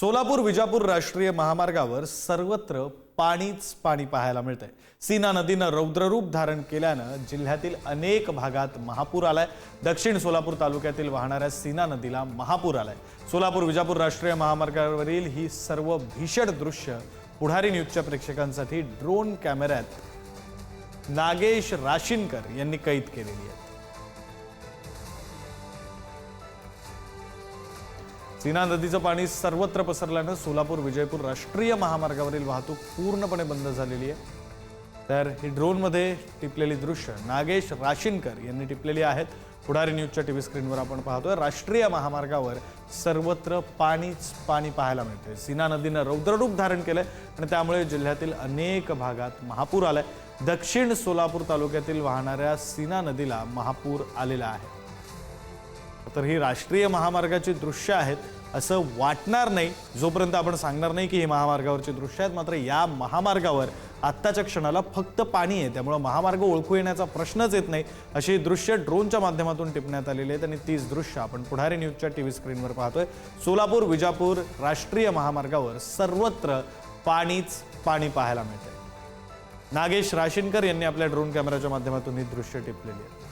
सोलापूर विजापूर राष्ट्रीय महामार्गावर सर्वत्र पाणीच पाणी पाहायला मिळतंय. सीना नदीनं रौद्ररूप धारण केल्यानं जिल्ह्यातील अनेक भागात महापूर आलाय. दक्षिण सोलापूर तालुक्यातील वाहणाऱ्या सीना नदीला महापूर आलाय. सोलापूर विजापूर राष्ट्रीय महामार्गावरील ही सर्व भीषण दृश्य पुढारी न्यूजच्या प्रेक्षकांसाठी ड्रोन कॅमेऱ्यात नागेश राशीनकर यांनी कैद केलेली आहे. सीना नदीचं पाणी सर्वत्र पसरल्यानं सोलापूर विजयपूर राष्ट्रीय महामार्गावरील वाहतूक पूर्णपणे बंद झालेली आहे. तर ही ड्रोनमध्ये टिपलेली दृश्य नागेश राशीनकर यांनी टिपलेली आहेत. पुढारी न्यूजच्या टी व्ही स्क्रीनवर आपण पाहतोय राष्ट्रीय महामार्गावर सर्वत्र पाणीच पाणी पाहायला मिळते सीना नदीनं रौद्ररूप धारण केलंय आणि त्यामुळे जिल्ह्यातील अनेक भागात महापूर आलाय. दक्षिण सोलापूर तालुक्यातील वाहणाऱ्या सीना नदीला महापूर आलेला आहे. तर ही राष्ट्रीय महामार्गाची दृश्य आहेत असं वाटणार नाही. जोपर्यंत आपण सांगणार नाही की ही महामार्गावरची दृश्य आहेत मात्र या महामार्गावर आत्ताच्या क्षणाला फक्त पाणी आहे. त्यामुळं महामार्ग ओळखू येण्याचा प्रश्नच येत नाही. अशी दृश्य ड्रोनच्या माध्यमातून टिपण्यात आलेली आहेत आणि तीच दृश्य आपण पुढारी न्यूजच्या टी व्ही स्क्रीनवर पाहतोय. सोलापूर विजापूर राष्ट्रीय महामार्गावर सर्वत्र पाणीच पाणी पाहायला मिळते नागेश राशीनकर यांनी आपल्या ड्रोन कॅमेऱ्याच्या माध्यमातून ही दृश्य टिपलेली आहेत